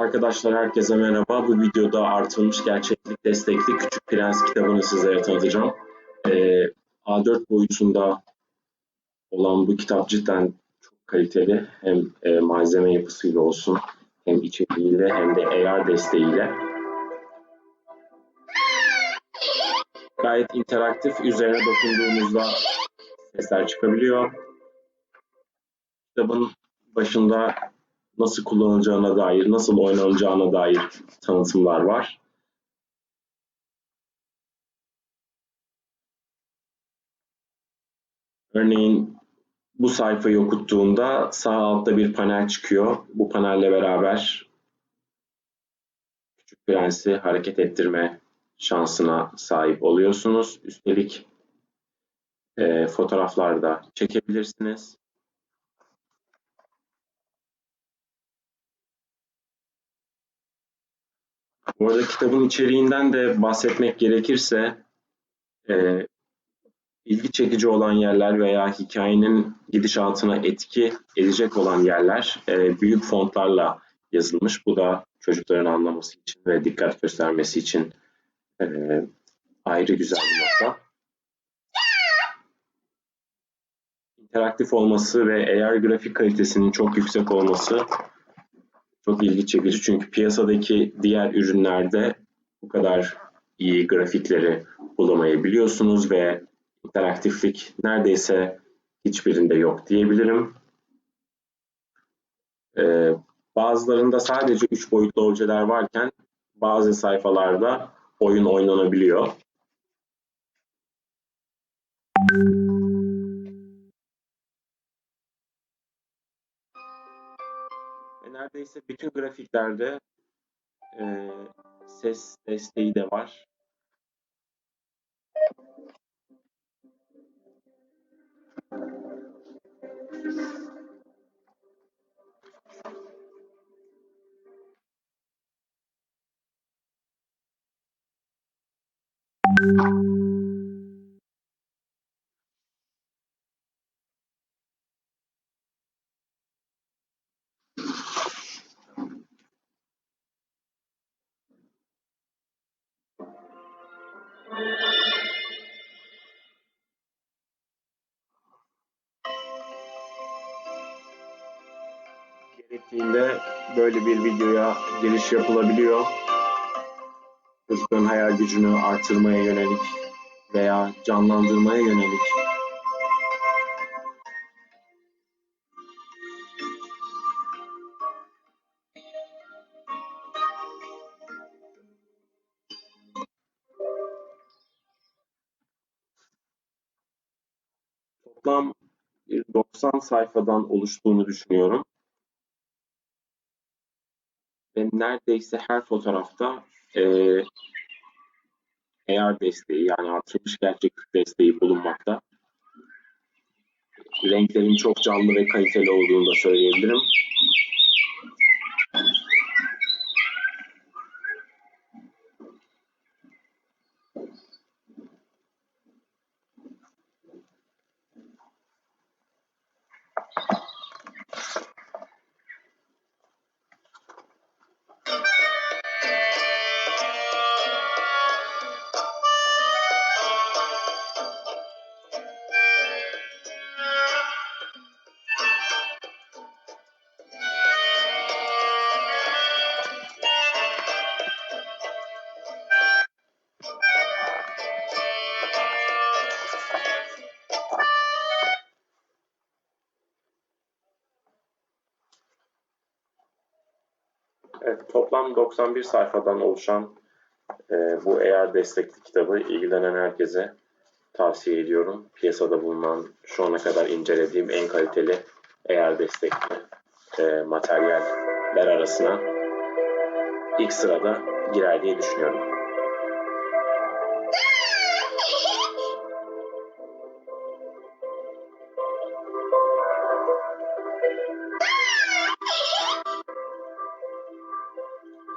Arkadaşlar herkese merhaba. Bu videoda artırılmış gerçeklik destekli Küçük Prens kitabını sizlere tanıtacağım. Ee, A4 boyutunda olan bu kitap cidden çok kaliteli. Hem e, malzeme yapısıyla olsun, hem içeriğiyle hem de AR desteğiyle. Gayet interaktif. Üzerine dokunduğumuzda sesler çıkabiliyor. Kitabın başında nasıl kullanılacağına dair, nasıl oynanacağına dair tanıtımlar var. Örneğin bu sayfayı okuttuğunda sağ altta bir panel çıkıyor. Bu panelle beraber Küçük Prens'i hareket ettirme şansına sahip oluyorsunuz. Üstelik e, fotoğraflar da çekebilirsiniz. Bu arada kitabın içeriğinden de bahsetmek gerekirse e, ilgi çekici olan yerler veya hikayenin gidişatına etki edecek olan yerler e, büyük fontlarla yazılmış. Bu da çocukların anlaması için ve dikkat göstermesi için e, ayrı güzel bir nokta. İnteraktif olması ve AR grafik kalitesinin çok yüksek olması çok ilgi çekici çünkü piyasadaki diğer ürünlerde bu kadar iyi grafikleri bulamayabiliyorsunuz ve interaktiflik neredeyse hiçbirinde yok diyebilirim. Ee, bazılarında sadece 3 boyutlu objeler varken bazı sayfalarda oyun oynanabiliyor. Ve neredeyse bütün grafiklerde e, ses desteği de var. Gerektiğinde böyle bir videoya giriş yapılabiliyor. Çocukların hayal gücünü artırmaya yönelik veya canlandırmaya yönelik 90 sayfadan oluştuğunu düşünüyorum. Ve neredeyse her fotoğrafta e, AR desteği yani artırılmış gerçeklik desteği bulunmakta. Renklerin çok canlı ve kaliteli olduğunu da söyleyebilirim. Evet, toplam 91 sayfadan oluşan e, bu AR destekli kitabı ilgilenen herkese tavsiye ediyorum. Piyasada bulunan şu ana kadar incelediğim en kaliteli AR destekli e, materyaller arasına ilk sırada girer diye düşünüyorum.